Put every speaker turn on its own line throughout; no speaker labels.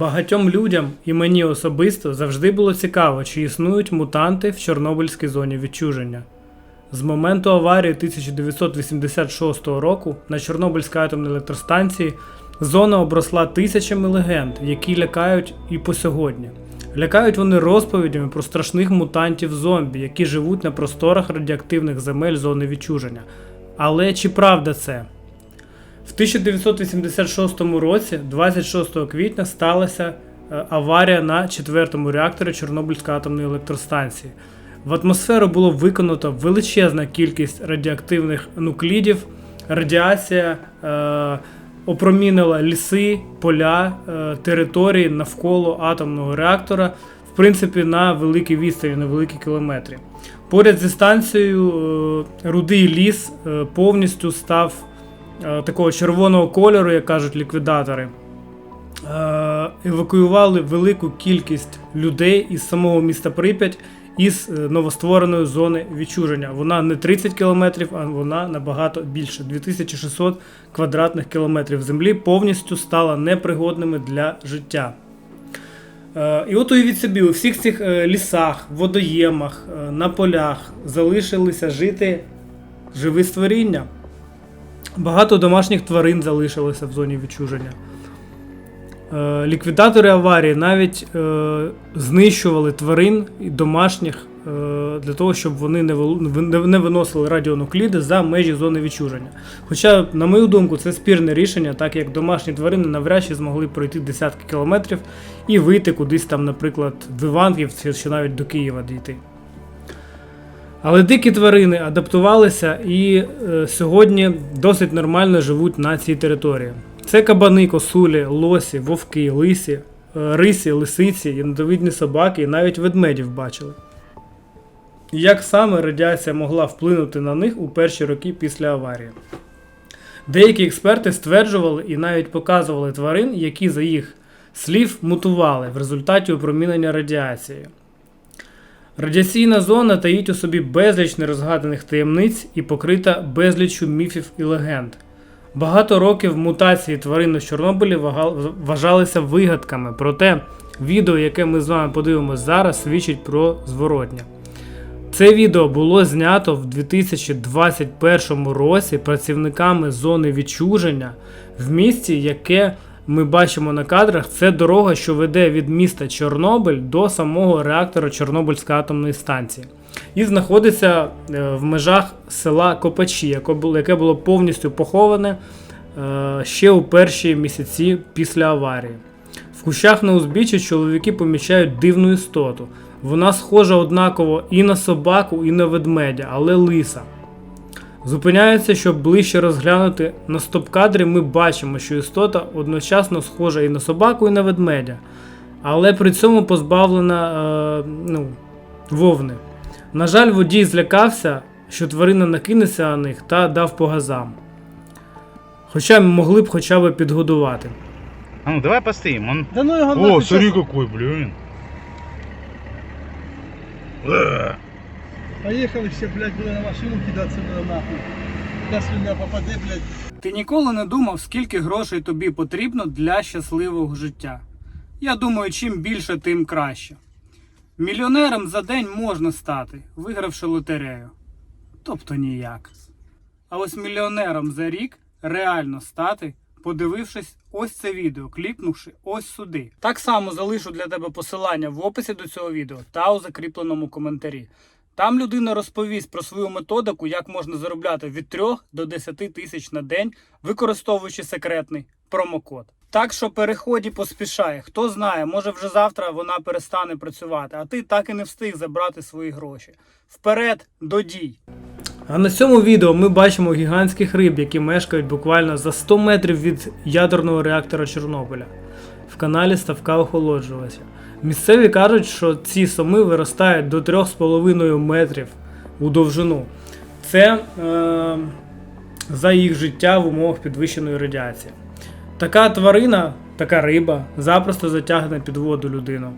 Багатьом людям і мені особисто завжди було цікаво, чи існують мутанти в Чорнобильській зоні відчуження. З моменту аварії 1986 року на Чорнобильській атомній електростанції зона обросла тисячами легенд, які лякають і по сьогодні. Лякають вони розповідями про страшних мутантів зомбі, які живуть на просторах радіоактивних земель зони відчуження. Але чи правда це? В 1986 році, 26 квітня, сталася е, аварія на четвертому реакторі Чорнобильської атомної електростанції. В атмосферу було виконано величезна кількість радіоактивних нуклідів. Радіація е, опромінила ліси, поля, е, території навколо атомного реактора, в принципі, на великій відстані, на великі кілометри. Поряд зі станцією е, рудий ліс е, повністю став такого червоного кольору, як кажуть ліквідатори. Е, евакуювали велику кількість людей із самого міста Прип'ять із е, новоствореної зони відчуження. Вона не 30 кілометрів, а вона набагато більше. 2600 квадратних кілометрів землі повністю стала непригодними для життя. Е, І от уявіть собі, у всіх цих е, лісах, водоємах, е, на полях залишилися жити живі створіння. Багато домашніх тварин залишилося в зоні відчуження. Е, Ліквідатори аварії навіть е, знищували тварин домашніх е, для того, щоб вони не, виносили радіонукліди за межі зони відчуження. Хоча, на мою думку, це спірне рішення, так як домашні тварини навряд чи змогли пройти десятки кілометрів і вийти кудись там, наприклад, в Іванківці чи навіть до Києва дійти. Але дикі тварини адаптувалися і е, сьогодні досить нормально живуть на цій території. Це кабани, косулі, лосі, вовки, лисі, е, рисі, лисиці, ядовидні собаки і навіть ведмедів бачили. Як саме радіація могла вплинути на них у перші роки після аварії? Деякі експерти стверджували і навіть показували тварин, які, за їх слів, мутували в результаті опромінення радіацією. Радіаційна зона таїть у собі безліч нерозгаданих таємниць і покрита безліччю міфів і легенд. Багато років мутації тварин у Чорнобилі вважалися вигадками, проте відео, яке ми з вами подивимося зараз, свідчить про зворотнє. Це відео було знято в 2021 році працівниками зони відчуження в місті, яке ми бачимо на кадрах. Це дорога, що веде від міста Чорнобиль до самого реактора Чорнобильської атомної станції. І знаходиться е, в межах села Копачі, яке було, повністю поховане е, ще у перші місяці після аварії. В кущах на узбіччі чоловіки помічають дивну істоту. Вона схожа однаково і на собаку, і на ведмедя, але лиса. Зупиняється, щоб ближче розглянути на стоп-кадрі, ми бачимо, що істота одночасно схожа і на собаку, і на ведмедя, але при цьому позбавлена е, ну, вовни. На жаль, водій злякався, що тварина накинеться на них та дав по газам. Хоча могли б хоча б підгодувати.
А ну давай постоим. Он...
Да ну его
О,
нахуй,
смотри
щас
какой, блин. Э,
Поехали все, блядь, були на машину кидаться надо нахуй. Та слюня попаде, блядь.
Ти ніколи не думав, скільки грошей тобі потрібно для щасливого життя. Я думаю, чим більше, тим краще. Мільйонером за день можна стати, вигравши лотерею. Тобто ніяк. А ось мільйонером за рік реально стати, подивившись ось це відео, клікнувши ось сюди. Так само залишу для тебе посилання в описі до цього відео та у закріпленому коментарі. Там людина розповість про свою методику, як можна заробляти від 3 до 10 тисяч на день, використовуючи секретний промокод. Так що переході поспішає. Хто знає, може вже завтра вона перестане працювати, а ти так і не встиг забрати свої гроші. Вперед до дій! А на цьому відео ми бачимо гігантських риб, які мешкають буквально за 100 метрів від ядерного реактора Чорнобиля в каналі Ставка охолоджувача. Місцеві кажуть, що ці соми виростають до 3,5 метрів у довжину. Це е, за їх життя в умовах підвищеної радіації. Така тварина, така риба, запросто затягне під воду людину.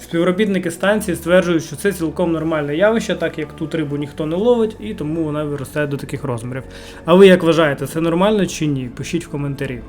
Співробітники станції стверджують, що це цілком нормальне явище, так як тут рибу ніхто не ловить, і тому вона виростає до таких розмірів. А ви як вважаєте, це нормально чи ні? Пишіть в коментарі.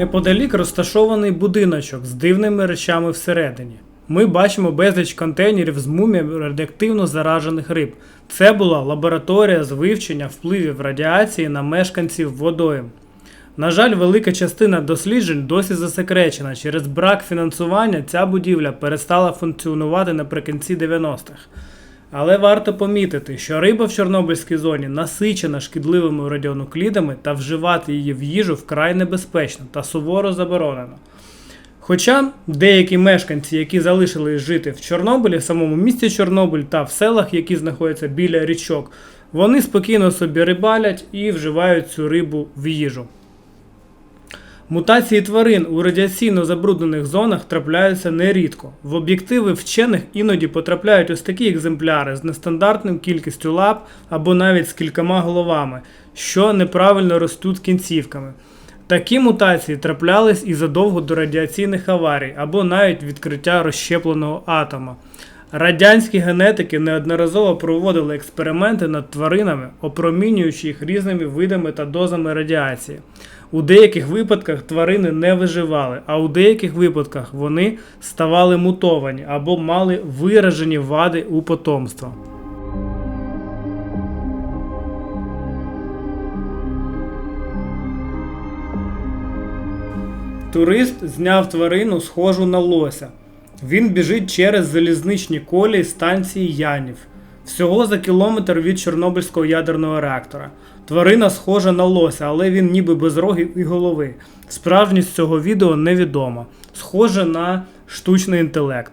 Неподалік розташований будиночок з дивними речами всередині. Ми бачимо безліч контейнерів з муміями радіоактивно заражених риб. Це була лабораторія з вивчення впливів радіації на мешканців водойм. На жаль, велика частина досліджень досі засекречена. Через брак фінансування ця будівля перестала функціонувати наприкінці 90-х. Але варто помітити, що риба в Чорнобильській зоні насичена шкідливими радіонуклідами та вживати її в їжу вкрай небезпечно та суворо заборонено. Хоча деякі мешканці, які залишились жити в Чорнобилі, в самому місті Чорнобиль та в селах, які знаходяться біля річок, вони спокійно собі рибалять і вживають цю рибу в їжу. Мутації тварин у радіаційно забруднених зонах трапляються нерідко. В об'єктиви вчених іноді потрапляють ось такі екземпляри з нестандартним кількістю лап або навіть з кількома головами, що неправильно ростуть кінцівками. Такі мутації траплялись і задовго до радіаційних аварій або навіть відкриття розщепленого атома. Радянські генетики неодноразово проводили експерименти над тваринами, опромінюючи їх різними видами та дозами радіації. У деяких випадках тварини не виживали, а у деяких випадках вони ставали мутовані або мали виражені вади у потомства. Турист зняв тварину, схожу на лося. Він біжить через залізничні колії станції Янів. Всього за кілометр від Чорнобильського ядерного реактора. Тварина схожа на лося, але він ніби без рогів і голови. Справжність цього відео невідома. Схоже на штучний інтелект.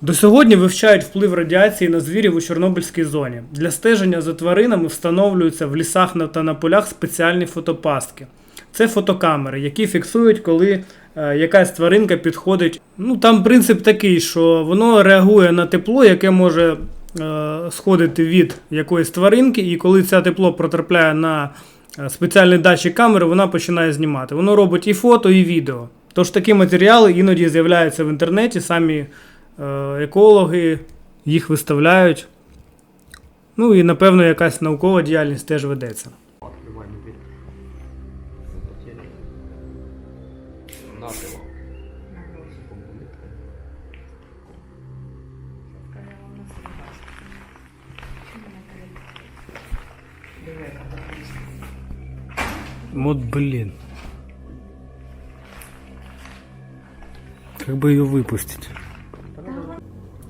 До сьогодні вивчають вплив радіації на звірів у Чорнобильській зоні. Для стеження за тваринами встановлюються в лісах та на полях спеціальні фотопастки. Це фотокамери, які фіксують, коли е, якась тваринка підходить. Ну там принцип такий, що воно реагує на тепло, яке може е, сходити від якоїсь тваринки, і коли це тепло потрапляє на е, спеціальний датчик камери, вона починає знімати. Воно робить і фото, і відео. Тож такі матеріали іноді з'являються в інтернеті, самі екологи їх виставляють. Ну і напевно якась наукова діяльність теж ведеться. Вот блин. Как бы ее выпустить?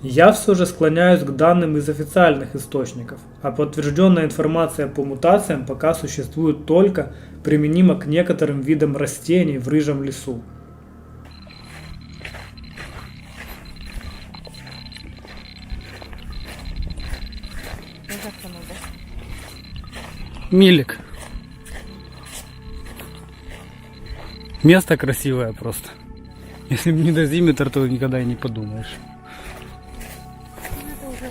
Я все же склоняюсь к данным из официальных источников, а подтвержденная информация по мутациям пока существует только применимо к некоторым видам растений в рыжем лесу. Милик. Место красивое просто. Если бы не дозиметр, то никогда и не подумаешь.
Это уже.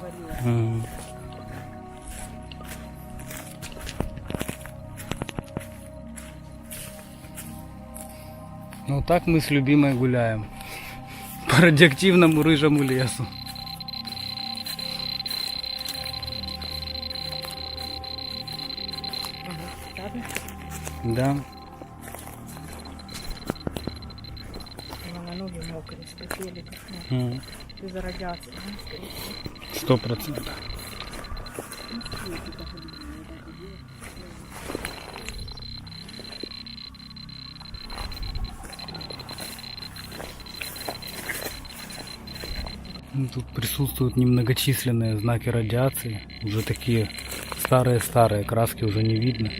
Понятно.
Ага. Ну так мы с любимой гуляем. По радиоактивному рыжему лесу. Да.
Ноги мокрые, спотели. как,
М,
Из-за радиации.
Сто процентов. Ну, Тут присутствуют немногочисленные знаки радиации. Уже такие старые-старые, краски уже не видно.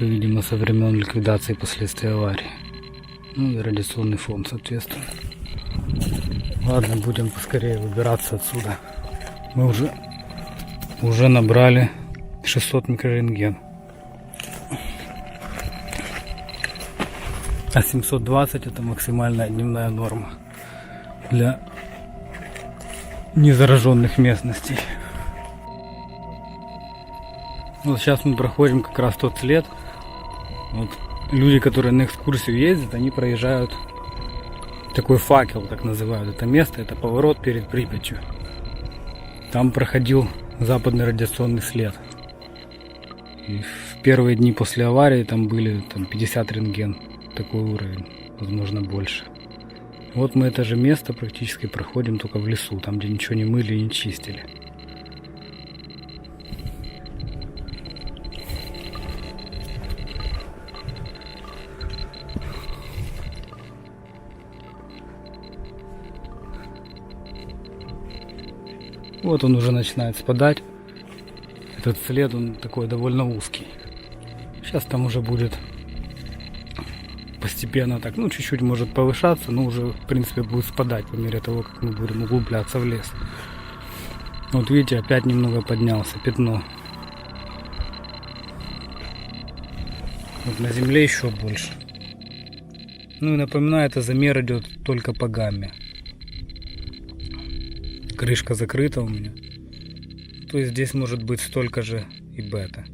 Еще, видимо, со времен ликвидации последствий аварии. Ну и радиационный фон, соответственно. Ладно, будем поскорее выбираться отсюда. Мы уже, уже набрали 600 микрорентген. А 720 это максимальная дневная норма для незараженных местностей. Вот сейчас мы проходим как раз тот след. Вот люди, которые на экскурсию ездят, они проезжают такой факел, так называют это место. Это поворот перед Припятью. Там проходил западный радиационный след. И в первые дни после аварии там были там 50 рентген, такой уровень, возможно больше. Вот мы это же место практически проходим только в лесу, там где ничего не мыли и не чистили. Вот он уже начинает спадать. Этот след, он такой довольно узкий. Сейчас там уже будет постепенно так, ну, чуть-чуть может повышаться, но уже, в принципе, будет спадать по мере того, как мы будем углубляться в лес. Вот видите, опять немного поднялся пятно. Вот на земле еще больше. Ну и напоминаю, это замер идет только по гамме. Крышка закрыта у меня. То есть здесь может быть столько же и бета.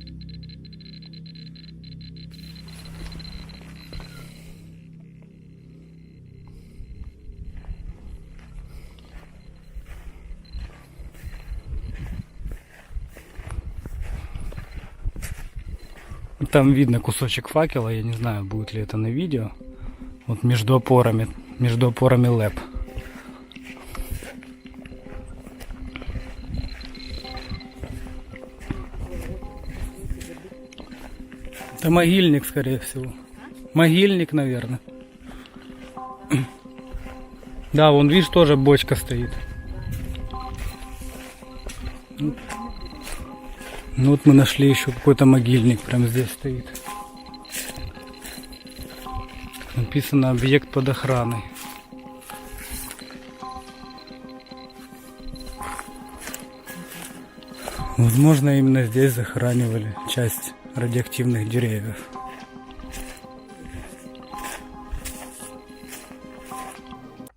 Там видно кусочек факела, я не знаю, будет ли это на видео. Вот между опорами, между опорами лэп. Это могильник, скорее всего. Могильник, наверное. Да, вон, видишь, тоже бочка стоит. Ну вот мы нашли еще какой-то могильник, прям здесь стоит. Написано объект под охраной. Возможно, именно здесь захоранивали часть радиоактивных деревьев.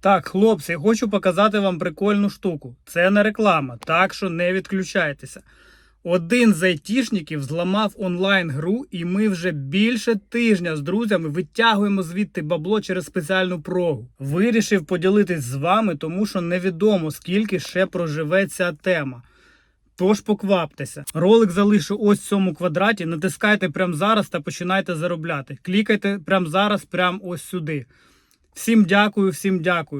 Так, хлопці, хочу показати вам прикольну штуку. Це не реклама, так що не відключайтеся. Один з айтішників зламав онлайн-гру, і ми вже більше тижня з друзями витягуємо звідти бабло через спеціальну прогу. Вирішив поділитись з вами, тому що невідомо скільки ще проживе ця тема. Тож покваптеся. Ролик залишу ось в цьому квадраті. Натискайте прямо зараз та починайте заробляти. Клікайте прямо зараз, прямо ось сюди. Всім дякую, всім дякую.